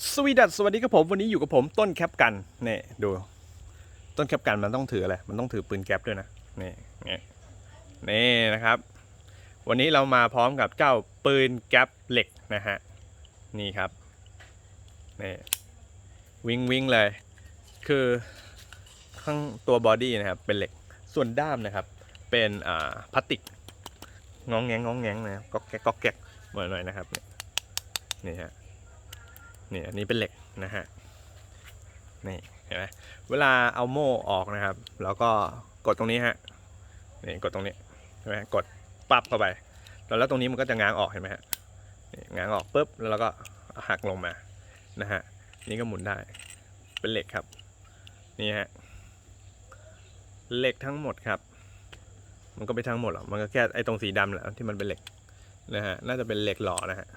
สวีดัสสวัสดีครับผมวันนี้อยู่กับผมต้นแคปกันนี่ยดู ต้นแคปกันมันต้องถืออะไรมันต้องถือปืนแก๊ปด้วยนะนี่นี่นี่นะครับ วันนี้เรามาพร้อมกับเจ้าปืนแก๊ปเหล็กนะฮะนี่ครับนี่วิ่งวิ่งเลย คือข้างตัวบอดี้นะครับเป็นเหล็กส่วนด้ามนะครับ เป็นอ่าพลาสติกงองแงงงองแงงนะครับก๊อกแก๊กก๊อกแก๊กหน่อยๆนะครับนี่นี่ฮะ นี่อันนี้เป็นเหล็กนะฮะนี่เห็นไหมเวลาเอาโม่ออกนะครับ แล้วก็กดตรงนี้ฮะนี่กดตรงนี้ใช่ไหมกดปั๊บเข้าไปแล้วแล้วตรงนี้มันก็จะง้างออกเห็นไหมฮะนี่ง้างออกปุ๊บแล้วเราก็หักลงมานะฮะนี่ก็หมุนได้เป็นเหล็กครับนี่ฮะเหล็กทั้งหมดครับ มันก็ไม่ทั้งหมดหรอกมันก็แค่ไอ้ตรงสีดำแหละที่มันเป็นเหล็กนะฮะน่าจะเป็นเหล็กหล่อนะฮะ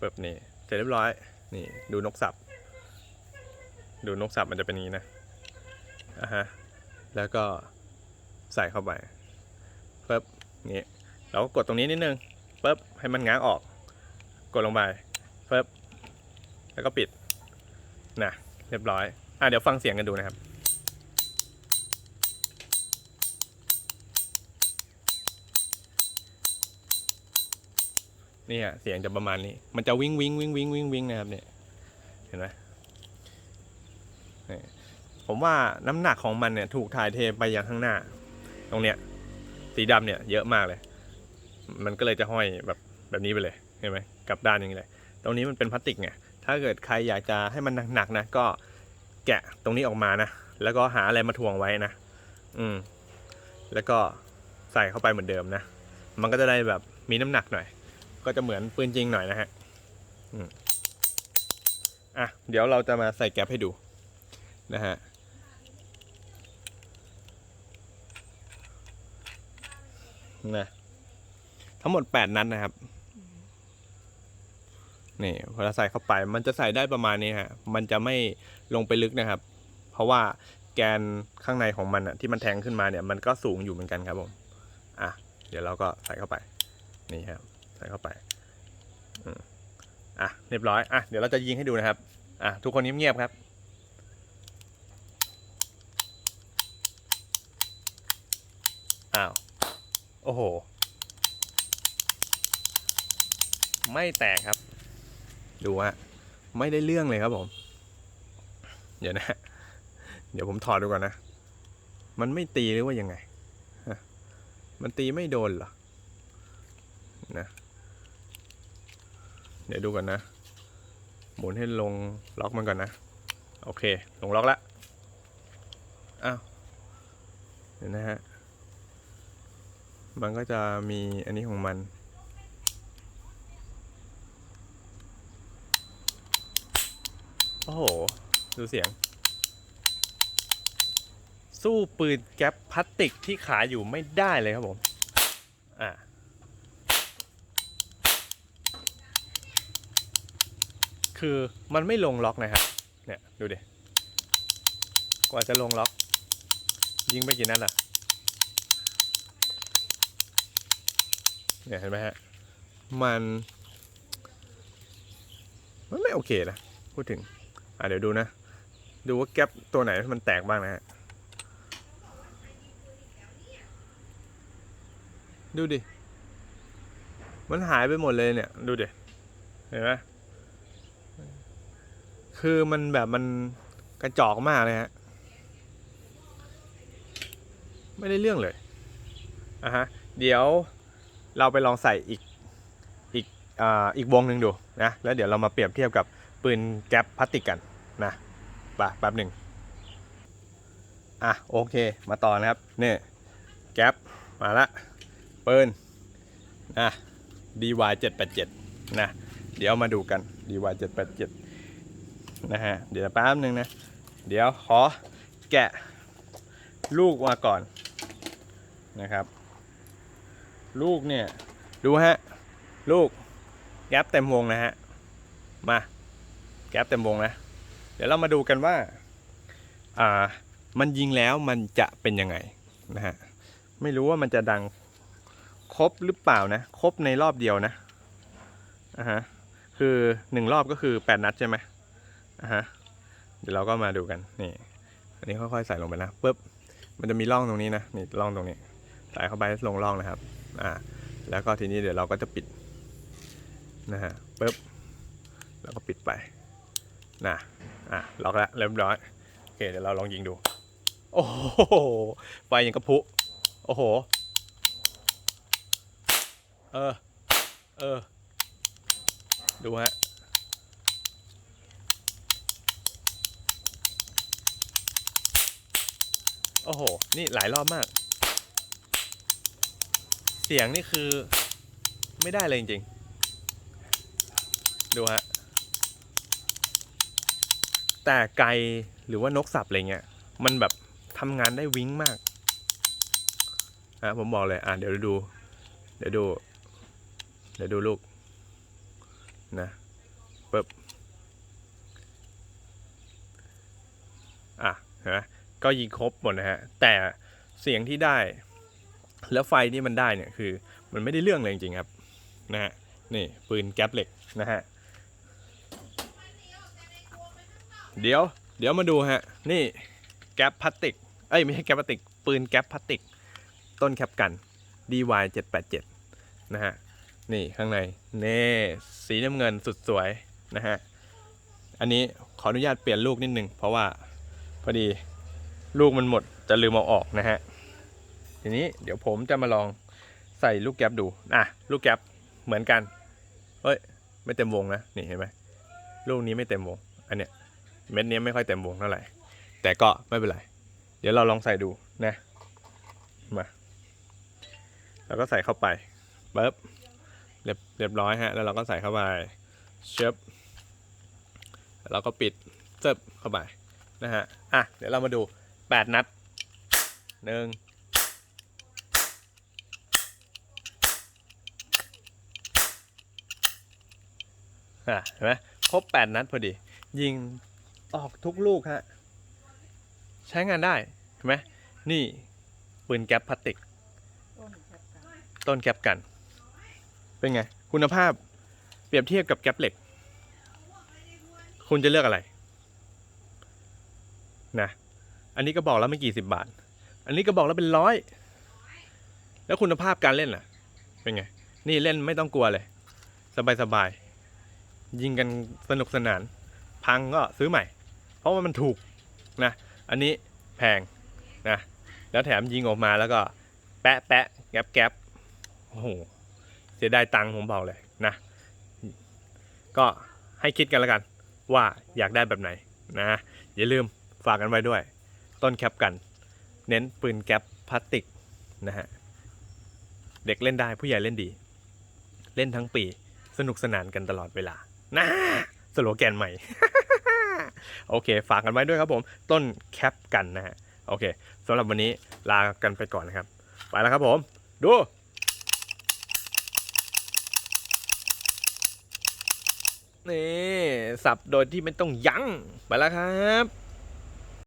แบบนี้เสร็จเรียบร้อย นี่ดูนกสับ ดูนกสับมันจะเป็นนี้นะอะฮะแล้วก็ใส่เข้าไปปึ๊บนี่เราก็กดตรงนี้นิดนึงปึ๊บให้มันง้างออก กดลงไปปึ๊บแล้วก็ปิดนะเรียบร้อยอะเดี๋ยวฟังเสียงกันดูนะครับ นี่ฮะเสียงจะประมาณนี้ มันจะวิ่งวิ่งวิ่งวิ่งวิ่งวิ่งนะครับเนี่ยเห็นไหมผมว่าน้ำหนักของมันเนี่ยถูกถ่ายเทไปยังข้างหน้า ตรงเนี้ยสีดำเนี่ยเยอะมากเลย มันก็เลยจะห้อยแบบแบบนี้ไปเลยเห็นไหมกลับด้านอย่างนี้เลย ตรงนี้มันเป็นพลาสติกไงถ้าเกิดใครอยากจะให้มันหนักๆนะก็แกะตรงนี้ออกมานะแล้วก็หาอะไรมาถ่วงไว้นะ อืม แล้วก็ใส่เข้าไปเหมือนเดิมนะ มันก็จะได้แบบมีน้ำหนักหน่อย ก็จะเหมือนปืนจริงหน่อยนะฮะอะเดี๋ยวเราจะมาใส่แก๊ปให้ดูนะฮะนะทั้งหมด8นัดนะครับนี่พอเราใส่เข้าไปมันจะใส่ได้ประมาณนี้ฮะมันจะไม่ลงไปลึกนะครับ เพราะว่าแกนข้างในของมันอะที่มันแทงขึ้นมาเนี่ย มันก็สูงอยู่เหมือนกันครับผมอะเดี๋ยวเราก็ใส่เข้าไปนี่ครับ ส่เข้าไปอะเรียบร้อยอะเดี๋ยวเราจะยิงให้ดูนะครับอะทุกคนเงียบๆครับอ้าวโอ้โห ไม่แตกครับ ดูฮะไม่ได้เรื่องเลยครับผม เดี๋ยวนะ เดี๋ยวผมถอดดูก่อนนะ มันไม่ตีหรือว่ายังไง มันตีไม่โดนเหรอ นะ ดี๋ยวดูก่อนนะ หมุนให้ลงล็อกมันก่อนนะ โอเค ลงล็อกแล้วอ้าวเดี๋ยวนะฮะ มันก็จะมีอันนี้ของมัน โอ้โห ดูเสียง สู้ปืนแก๊ปพลาสติกที่ขายอยู่ไม่ได้เลยครับผม อ่า คือมันไม่ลงล็อกนะครับเนี่ยดูดิกว่าจะลงล็อก ยิงไปกี่นัดล่ะเนี่ยเห็นไหมฮะ มัน มันไม่โอเคนะ พูดถึง อะเดี๋ยวดูนะ ดูว่าแก๊ปตัวไหนมันแตกบ้างนะฮะ ดูดิ มันหายไปหมดเลยเนี่ย ดูดิ เห็นไหม คือมันแบบมันกระจอกมากเลยฮะ ไม่ได้เรื่องเลยอะฮะ เดี๋ยวเราไปลองใส่อีกอีกอ่าอีกวงหนึ่งดูนะ แล้วเดี๋ยวเรามาเปรียบเทียบกับปืนแก๊ปพลาสติกกันนะไปแป๊บหนึ่งอะโอเค มาต่อนะครับเนี่ยแก๊ปมาละปืนอะ DY 787นะ เดี๋ยวมาดูกัน DY 787 นะฮะเดี๋ยวแป๊บหนึ่งนะ เดี๋ยวขอแกะลูกมาก่อนนะครับ ลูกเนี่ยดูฮะลูกแก๊ปเต็มวงนะฮะมาแก๊ปเต็มวงนะ เดี๋ยวเรามาดูกันว่าอ่ามันยิงแล้วมันจะเป็นยังไงนะฮะไม่รู้ว่ามันจะดังครบหรือเปล่านะครบในรอบเดียวนะอ่าฮะคือคือหนึ่งรอบก็คือแปดนัดใช่ไหม อะฮะเดี๋ยวเราก็มาดูกันนี่อันนี้ค่อยๆใส่ลงไปนะปุ๊บมันจะมีร่องตรงนี้นะนี่ร่องตรงนี้ ใส่เข้าไปลงร่องนะครับอ่าแล้วก็ทีนี้เดี๋ยวเราก็จะปิดนะฮะปุ๊บแล้วก็ปิดไปนะอะล็อกแล้วเรียบร้อยโอเคเดี๋ยวเราลองยิงดู โอ้โหไฟยังกระพุโอ้โหเออเออดูฮะ โอ้โห นี่หลายรอบมาก เสียงนี่คือไม่ได้เลยจริงๆ ดูฮะ แต่ไกลหรือว่านกสับอะไรเงี้ย มันแบบทำงานได้วิ้งมากนะผมบอกเลย อะเดี๋ยวดู เดี๋ยวดู เดี๋ยวดูลูก นะปึ๊บ อะ เห็นไหม ก็ยิงครบหมดนะฮะ แต่เสียงที่ได้ แล้วไฟที่มันได้เนี่ยคือ มันไม่ได้เรื่องเลยจริงๆครับนะฮะนี่ปืนแก๊ปเหล็กนะฮะเดี๋ยวเดี๋ยวมาดูฮะนี่แก๊ปพลาสติกเอ้ยไม่ใช่แก๊ปพลาสติก ปืนแก๊ปพลาสติก ต้นแคปกัน DY 787นะฮะนี่ข้างในเน่สีน้ำเงินสุดสวยนะฮะอันนี้ขออนุญาตเปลี่ยนลูกนิดนึง เพราะว่าพอดี ลูกมันหมดจะลืมเอาออกนะฮะ ทีนี้เดี๋ยวผมจะมาลองใส่ลูกแก๊ปดู อะ ลูกแก๊ปเหมือนกันเฮ้ย ไม่เต็มวงนะ นี่เห็นไหมลูกนี้ไม่เต็มวง อันเนี้ยเม็ดเนี้ยไม่ค่อยเต็มวงเท่าไหร่ แต่ก็ไม่เป็นไร เดี๋ยวเราลองใส่ดูนะ มา แล้วก็ใส่เข้าไปปึ๊บเรียบเรียบร้อยฮะ แล้วเราก็ใส่เข้าไปเชิบแล้วเราก็ปิดเซิบเข้าไปนะฮะ อะ เดี๋ยวเรามาดู 8นัดหนึ่งอะเห็นไหมครบ8นัดพอดี ยิงออกทุกลูกฮะ ใช้งานได้เห็นไหมนี่ปืนแก๊ปพลาสติกต้นแคปกันต้นแก๊ปกัน เป็นไง คุณภาพเปรียบเทียบกับแก๊ปเหล็ก คุณจะเลือกอะไร นะ อันนี้ก็บอกแล้วไม่กี่สิบบาท อันนี้ก็บอกแล้วเป็นร้อย แล้วคุณภาพการเล่นล่ะ เป็นไง นี่เล่นไม่ต้องกลัวเลย สบายสบาย ยิงกันสนุกสนาน พังก็ซื้อใหม่ เพราะว่ามันถูกนะ อันนี้แพงนะ แล้วแถมยิงออกมาแล้วก็ แปะแปะแก๊บแก๊บโอ้โห เสียดายตังค์ผมบอกเลยนะ ก็ให้คิดกันแล้วกัน ว่าอยากได้แบบไหนนะ อย่าลืมฝากกันไว้ด้วย ต้นแคปกัน เน้นปืนแก๊ปพลาสติกนะฮะเด็กเล่นได้ผู้ใหญ่เล่นดี เล่นทั้งปีสนุกสนานกันตลอดเวลานะสโลแกนใหม่ โอเค ฝากกันไว้ด้วยครับผม ต้นแคปกันนะฮะ โอเคสำหรับวันนี้ลากันไปก่อนนะครับ ไปแล้วครับผม ดูนี่สับโดยที่ไม่ต้องยั้งไปแล้วครับ